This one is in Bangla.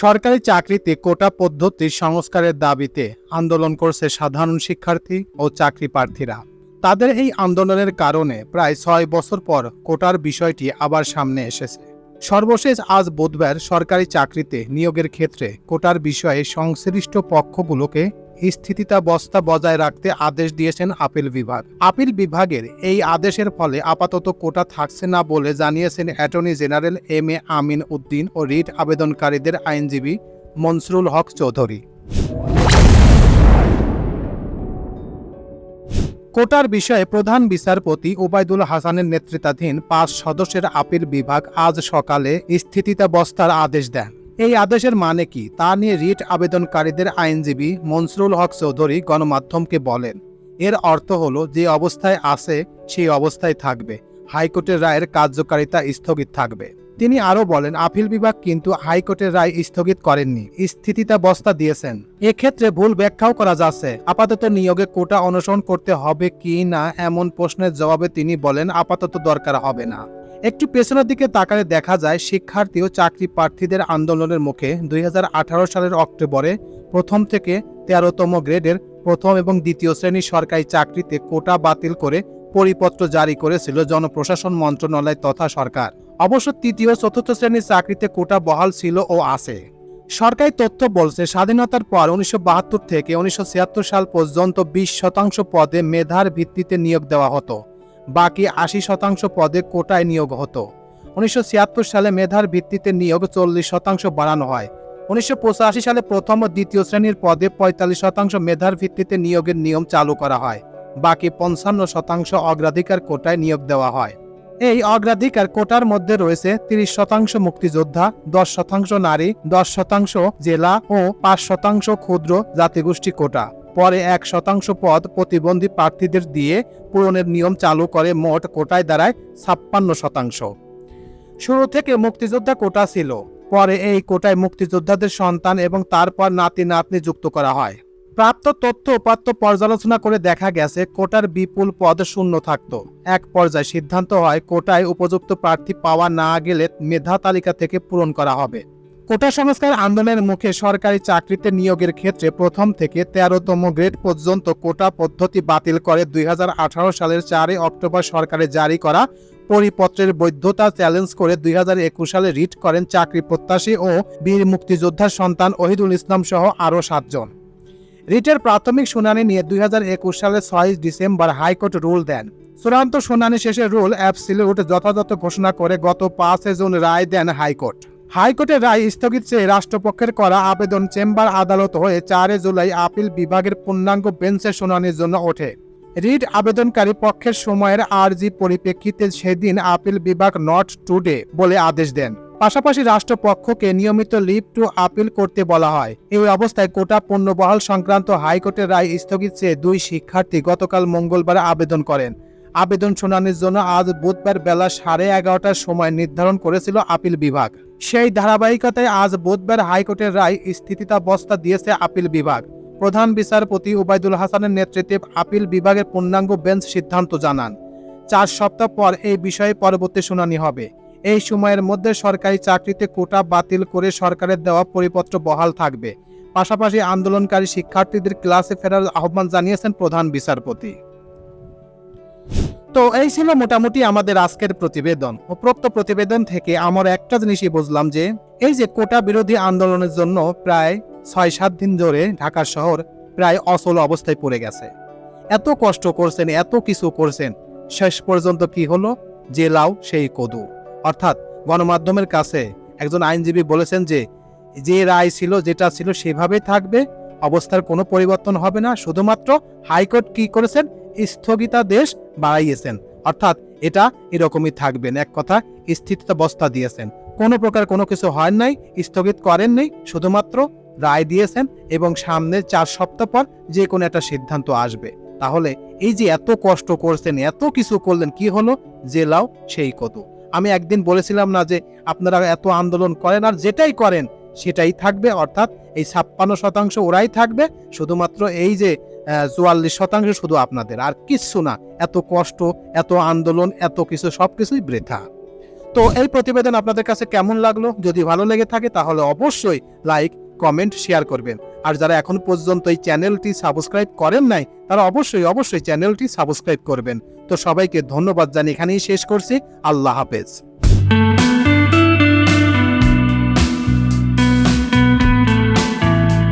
সরকারি চাকরিতে কোটা পদ্ধতির সংস্কারের দাবিতে আন্দোলন করছে সাধারণ শিক্ষার্থী ও চাকরি প্রার্থীরা। তাদের এই আন্দোলনের কারণে প্রায় ছয় বছর পর কোটার বিষয়টি আবার সামনে এসেছে। সর্বশেষ আজ বুধবার সরকারি চাকরিতে নিয়োগের ক্ষেত্রে কোটার বিষয়ে সংশ্লিষ্ট পক্ষগুলোকে স্থিতিতাবস্থা বজায় রাখতে আদেশ দিয়েছেন আপিল বিভাগ। আপিল বিভাগের এই আদেশের ফলে আপাতত কোটা থাকছে না বলে জানিয়েছেন attorney general M A Amin Uddin O writ আবেদনকারীদের আইনজীবী মনসুরুল হক চৌধুরী। কোটার বিষয়ে প্রধান বিচারপতি ওবায়দুল হাসানের নেতৃত্বাধীন পাঁচ সদস্যের আপিল বিভাগ আজ সকালে স্থিতিতাবস্থার আদেশ দেন। এই আদেশের মানে কি? তা নিয়ে রিট আবেদনকারীদের আইনজীবী মনসুরুল হক চৌধুরী গণমাধ্যমকে বলেন, এর অর্থ হল যে অবস্থায় আছে, সেই অবস্থায় থাকবে। হাইকোর্টের রায়ের কার্যকারিতা স্থগিত থাকবে। তিনি আরও বলেন, আপিল বিভাগ কিন্তু হাইকোর্টের রায় স্থগিত করেননি। স্থিতিতাবস্থা দিয়েছেন। এক্ষেত্রে ভুল ব্যাখ্যাও করা যাচ্ছে। আপাতত নিয়োগে কোটা অনুসরণ করতে হবে কি না, এমন প্রশ্নের জবাবে তিনি বলেন, আপাতত দরকার হবে না। একটু পেছনের দিকে তাকালে দেখা যায় শিক্ষার্থী ও চাকরি প্রার্থীদের আন্দোলনের মুখে দুই হাজার আঠারো সালের অক্টোবরে প্রথম থেকে তেরোতম গ্রেডের প্রথম এবং দ্বিতীয় শ্রেণির সরকারি চাকরিতে কোটা বাতিল করে পরিপত্র জারি করেছিল জনপ্রশাসন মন্ত্রণালয় তথা সরকার। অবশ্য তৃতীয় চতুর্থ শ্রেণির চাকরিতে কোটা বহাল ছিল ও আছে। সরকারি তথ্য বলছে, স্বাধীনতার পর উনিশশো বাহাত্তর থেকে উনিশশো ছিয়াত্তর সাল পর্যন্ত বিশ শতাংশ পদে মেধার ভিত্তিতে নিয়োগ দেওয়া হতো। বাকি আশি শতাংশ পদে কোটায় নিয়োগ হতো। উনিশশো ছিয়াত্তর সালে মেধার ভিত্তিতে নিয়োগ চল্লিশ শতাংশ বাড়ানো হয়। উনিশশো পঁচাশি সালে প্রথম ও দ্বিতীয় শ্রেণির পদে পঁয়তাল্লিশ শতাংশ মেধার ভিত্তিতে নিয়োগের নিয়ম চালু করা হয়। বাকি পঞ্চান্ন শতাংশ অগ্রাধিকার কোটায় নিয়োগ দেওয়া হয়। এই অগ্রাধিকার কোটার মধ্যে রয়েছে তিরিশ শতাংশ মুক্তিযোদ্ধা, দশ শতাংশ নারী, দশ শতাংশ জেলা ও পাঁচ শতাংশ ক্ষুদ্র জাতিগোষ্ঠী কোটা। পরে এক শতাংশ পদ প্রতিবন্ধী প্রার্থীদের দিয়ে পূরণের নিয়ম চালু করে মোট কোটায় দাঁড়ায় ছাপ্পান্ন শতাংশ। শুরু থেকে মুক্তিযোদ্ধা কোটা ছিল। পরে এই কোটায় মুক্তিযোদ্ধাদের সন্তান এবং তারপর নাতি নাতনি যুক্ত করা হয়। প্রাপ্ত তথ্য উপাত্ত পর্যালোচনা করে দেখা গেছে, কোটার বিপুল পদ শূন্য থাকত। এক পর্যায়ে সিদ্ধান্ত হয়, কোটায় উপযুক্ত প্রার্থী পাওয়া না গেলে মেধা তালিকা থেকে পূরণ করা হবে। কোটা সংস্কার আন্দোলনের মুখে সরকারি চাকরিতে নিয়োগের ক্ষেত্রে প্রথম থেকে তেরোতম গ্রেড পর্যন্ত কোটা পদ্ধতি বাতিল করে দুই হাজার আঠারো সালের চারই অক্টোবর সরকারে জারি করা পরিপত্রের বৈধতা চ্যালেঞ্জ করে দুই হাজার একুশ সালে রিট করেন চাকরি প্রত্যাশী ও বীর মুক্তিযোদ্ধার সন্তান ওহিদুল ইসলাম সহ আরও সাতজন। রিটের প্রাথমিক শুনানি নিয়ে দুই সালের ছয় ডিসেম্বর হাইকোর্ট রুল দেন। চূড়ান্ত শুনানি শেষে রুল অ্যাবসিলিউট যথাযথ ঘোষণা করে গত পাঁচ জুন রায় দেন হাইকোর্ট। হাইকোর্টের রায় স্থগিত চেয়ে রাষ্ট্রপক্ষের করা আবেদন চেম্বার আদালত হয়ে চারে জুলাই আপিল বিভাগের পূর্ণাঙ্গ বেঞ্চে শুনানির জন্য ওঠে। রিট আবেদনকারী পক্ষের সময়ের আর্জি পরিপ্রেক্ষিতে সেদিন আপিল বিভাগ নট টুডে বলে আদেশ দেন। পাশাপাশি রাষ্ট্রপক্ষকে নিয়মিত লিভ টু আপিল করতে বলা হয়। এই অবস্থায় কোটা পণ্যবহাল সংক্রান্ত হাইকোর্টের রায় স্থগিত চেয়ে দুই শিক্ষার্থী গতকাল মঙ্গলবার আবেদন করেন। আবেদন শুনানির জন্য আজ বুধবার বেলা সাড়ে এগারোটার সময় নির্ধারণ করেছিল আপিল বিভাগ। সেই ধারাবাহিকতায় আজ বুধবার হাইকোর্টের রায় স্থিতিতাবস্থা দিয়েছে আপিল বিভাগ। প্রধান বিচারপতি ওবায়দুল হাসানের নেতৃত্বে আপিল বিভাগের পূর্ণাঙ্গ বেঞ্চ সিদ্ধান্ত জানান। চার সপ্তাহ পর এই বিষয়ে পরবর্তী শুনানি হবে। এই সময়ের মধ্যে সরকারি চাকরিতে কোটা বাতিল করে সরকারের দেওয়া পরিপত্র বহাল থাকবে। পাশাপাশি আন্দোলনকারী শিক্ষার্থীদের ক্লাসে ফেরার আহ্বান জানিয়েছেন প্রধান বিচারপতি। তো এই ছিল মোটামুটি আমাদের আজকের প্রতিবেদন। উপরোক্ত প্রতিবেদন থেকে আমার একটা জিনিসই বুঝলাম যে, এই যে কোটা বিরোধী আন্দোলনের জন্য প্রায় ছয় সাত দিন ধরে ঢাকা শহর প্রায় অচল অবস্থায় পড়ে গেছে। এত কষ্ট করছেন, এত কিছু করছেন, শেষ পর্যন্ত কি হলো? যে সেই কদু। অর্থাৎ গণমাধ্যমের কাছে একজন আইনজীবী বলেছেন যে যে রায় ছিল, যেটা ছিল, সেভাবেই থাকবে অবস্থার কোনো পরিবর্তন হবে না, শুধুমাত্র হাইকোর্ট কি করেছেন? স্থগিতাদেশ বাড়াইয়েছেন। অর্থাৎ এটা এরকমই থাকবেন, এক কথা স্থিতাবস্থা দিয়েছেন। কোনো প্রকার কোনো কিছু হয় নাই, স্থগিত করেন নাই, শুধুমাত্র রায় দিয়েছেন এবং সামনে চার সপ্তাহ পর যে কোনো একটা সিদ্ধান্ত আসবে। তাহলে এই যে এত কষ্ট করছেন, এত কিছু করলেন, কি হলো? যে লাও সেই কত আমি একদিন বলেছিলাম না যে আপনারা এত আন্দোলন করেন আর যেটাই করেন সেটাই থাকবে, অর্থাৎ এই ছাপ্পান্ন শতাংশ ওরাই থাকবে, শুধুমাত্র এই যে চুয়াল্লিশ শতাংশ শুধু আপনাদের, আর কিচ্ছু না, এত কষ্ট, এত আন্দোলন, এত কিছু সবকিছুই বৃথা। তো এই প্রতিবেদন আপনাদের কাছে কেমন লাগল? যদি ভালো লেগে থাকে, তাহলে অবশ্যই লাইক, কমেন্ট, শেয়ার করবেন। আর যারা এখন পর্যন্ত এই চ্যানেলটি সাবস্ক্রাইব করেন নাই, তারা অবশ্যই অবশ্যই চ্যানেলটি সাবস্ক্রাইব করবেন। তো সবাইকে ধন্যবাদ জানিয়ে এখানেই শেষ করছি। আল্লাহ হাফেজ।